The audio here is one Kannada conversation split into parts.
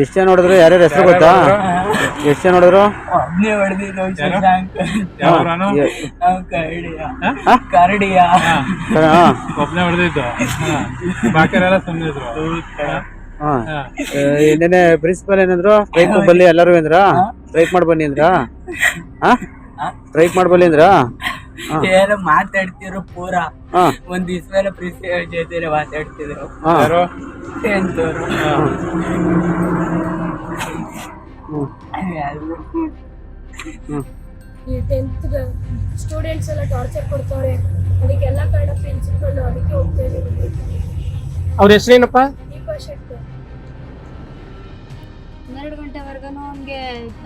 ಎಷ್ಟು ಜನ ನೋಡಿದ್ರು? ಯಾರ್ಯಾರ ಹೆಸರು ಗೊತ್ತಾ? ಎಷ್ಟು ಜನ ನೋಡಿದ್ರು? ಒಬ್ನೇ ಹೊಡೆದಿದ್ದು ಕರಡಿಯ. ಹೊಡೆದಿದ್ದು. ಸುಮ್ಮನೆ ಇದ್ರು ಪ್ರಿನ್ಸಿಪಲ್ ಏನಂದ್ರು? ಸ್ಟ್ರೈಕ್ ಬಲ್ಲಿ ಎಲ್ಲರೂ ಅಂದ್ರ? ಸ್ಟ್ರೈಕ್ ಮಾಡಿ ಬನ್ನಿ ಅಂದ್ರ? ಹಾ? ಸ್ಟ್ರೈಕ್ ಮಾಡಿ ಬಲ್ಲಿ ಅಂದ್ರ? ಏನೋ ಮಾತಾಡ್ತಿದ್ರು ಪೂರ. ಒಂದ್ ದಿವ್ಸ ಮೇಲೆ ಪ್ರಿನ್ಸಿಪಲ್ ಜೊತೆ ಮಾತಾಡ್ತಿದ್ರು ಹ್ಮ್. ಈ ಟೆಂತ್ ಸ್ಟೂಡೆಂಟ್ಸ್ ಎಲ್ಲ ಟಾರ್ಚರ್ ಕೊಡ್ತವ್ರೆ ಅದಕ್ಕೆಲ್ಲ ಕಾರಣ ಪ್ರಿನ್ಸಿಪಲ್ ಅದಕ್ಕೆ ಹೋಗ್ತಾ ಇದ್ದೀವಿ. ಅವ್ರ ಹೆಸರೇನಪ್ಪ? ಗಂಟೆವರೆಗೂ ಅವನಿಗೆ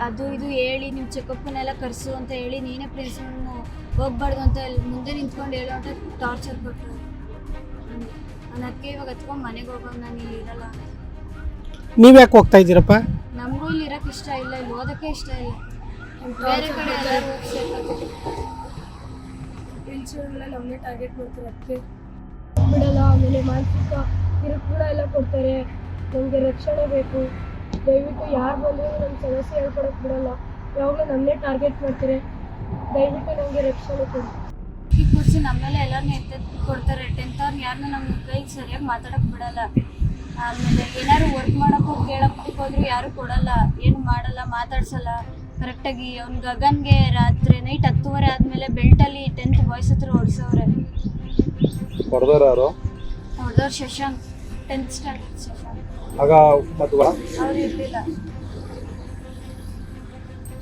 ಅದು ಇದು ಹೇಳಿ ನಿಮ್ಮ ಚೆಕಪ್ಪನ್ನೆಲ್ಲ ಕರೆಸು ಅಂತ ಹೇಳಿ ನೀನೇ ಪ್ರಿನ್ಸಿಪಲ್ನ ಹೋಗ್ಬಾರ್ದು ಅಂತ ಇಲ್ಲಿ ಮುಂದೆ ನಿಂತ್ಕೊಂಡು ಹೇಳೋ ಅಂತ ಟಾರ್ಚರ್ ಕೊಟ್ಟರು ನಾನು ಅದಕ್ಕೆ ಇವಾಗ ಹತ್ಕೊಂಡು ಮನೆಗೆ ಹೋಗೋಣ ನಾನು ಇಲ್ಲಿ ಇರಲ್ಲ ನೀವು ಯಾಕೆ ಹೋಗ್ತಾ ಇದ್ದೀರಪ್ಪ? ನಮಗೂ ಇಲ್ಲಿ ಇರೋಕ್ಕೆ ಇಷ್ಟ ಇಲ್ಲ ಇಲ್ಲಿ ಓದೋಕ್ಕೆ ಇಷ್ಟ ಇಲ್ಲ. ಬೇರೆ ಕಡೆ ಎಲ್ಲರೂ ಹೋಗಿ ನಮ್ಮನ್ನೇ ಟಾರ್ಗೆಟ್ ಮಾಡ್ತಾರೆ ಅದಕ್ಕೆ ಬಿಡಲ್ಲ ಆಮೇಲೆ ಮಾನಸಿಕ ಕಿರುಕುಳ ಎಲ್ಲ ಕೊಡ್ತಾರೆ. ನಮಗೆ ರಕ್ಷಣೆ ಬೇಕು. ದಯವಿಟ್ಟು ಯಾರು ಬಂದರೂ ನಮ್ಮ ಸಮಸ್ಯೆ ಹೇಳ್ಕೊಡಕ್ಕೆ ಬಿಡಲ್ಲ. ಯಾವಾಗಲೂ ನಮ್ಮನ್ನೇ ಟಾರ್ಗೆಟ್ ಮಾಡ್ತಾರೆ. ದಯವಿಟ್ಟು ನಮಗೆ ರಕ್ಷಣೆ ಕೊಡಿ. ಈ ಕುರ್ಚಿ ನಮ್ಮೆಲ್ಲ ಎಲ್ಲರನ್ನೂ ಎತ್ತೆತ್ತು ಕೊಡ್ತಾರೆ ಟೆಂತ್ ಯಾರನ್ನ ಯಾರನ್ನೂ ನಮ್ಮ ಕೈಗೆ ಸರಿಯಾಗಿ ಮಾತಾಡೋಕೆ ಬಿಡಲ್ಲ. ಆಮೇಲೆ ಏನಾದ್ರು ವರ್ಕ್ ಮಾಡೋಕ್ಕೂ ಕೇಳಕ್ಕೆ ಹೋದ್ರು ಯಾರು ಕೊಡಲ್ಲ. ಏನು ಮಾಡಲ್ಲ ಮಾತಾಡ್ಸಲ್ಲ. ಕರೆಕ್ಟಾಗಿ ಅವ್ನ ಗಗನ್ಗೆ ರಾತ್ರಿ ನೈಟ್ ಹತ್ತುವರೆ ಆದಮೇಲೆ ಬೆಲ್ಟಲ್ಲಿ ಟೆಂತ್ ಬಾಯ್ಸ್ ಹತ್ರ ಹೊಡ್ಸವ್ರೆ ಹೊಡೆದವ್ರು ಶಶಾಂಕ್ ಟೆಂತ್ ಸ್ಟ್ಯಾಂಡರ್ಡ್ ಶಶಾಂಕ್. ಆಗ ಮತ್ತು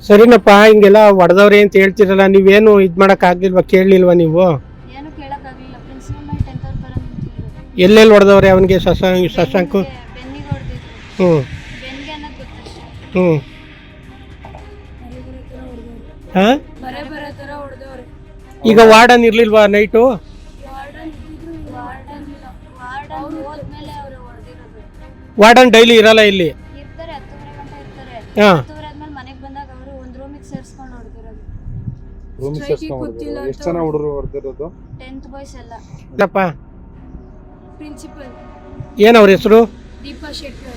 ಸರಿನಪ್ಪ ಹಿಂಗೆಲ್ಲ ಹೊಡೆದವ್ರೆ ಅಂತ ಹೇಳ್ತಿರಲ್ಲ ನೀವೇನು ಇದ್ ಮಾಡಕ್ ಆಗ್ಲಿಲ್ವಾ ಕೇಳಲಿಲ್ವಾ ನೀವು? ಎಲ್ಲೆಲ್ಲಿ ಹೊಡೆದವ್ರೆ ಅವನಿಗೆ ಶಶಾಂಕ್ ಶಶಾಂಕು? ಬೆನ್ನಿಗೆ ಹೊಡೆದಿದ್ರು. ಹ್ಞೂ ಹ್ಞೂ ಹಾ? ಈಗ ವಾರ್ಡನ್ ಇರ್ಲಿಲ್ವಾ ನೈಟು? ವಾರ್ಡನ್ ಡೈಲಿ ಇರಲ್ಲ ಇಲ್ಲಿ? ಇರ್ತಾರೆ ಹತ್ತುವರೆ ಗಂಟೆ ಇರ್ತಾರೆ. ಹಾ. ಹತ್ತುವರೆ ಆದ್ಮೇಲೆ ಮನೆಗೆ ಬಂದಾಗ ಅವರು ಒಂದು ರೂಮಿಗೆ ಸೇರಿಸ್ಕೊಂಡು ಹೊಡೆದಿರೋದು ರೂಮಿಗೆ ಸೇರ್ಸ್ಕೊಂಡು ಹೊಡೆದ್ರು ಎಷ್ಟು ಜನ ಹುಡುಗರು ಹೊಡೆದಿರೋದು ಟೆಂತ್ ಬಾಯ್ಸ್ ಎಲ್ಲ. ಇಲ್ಲಪ್ಪ ಪ್ರಿನ್ಸಿಪಲ್ ಏನ್ ಅವ್ರ ಹೆಸರು? ದೀಪಾ ಶೆಟ್ಟಿ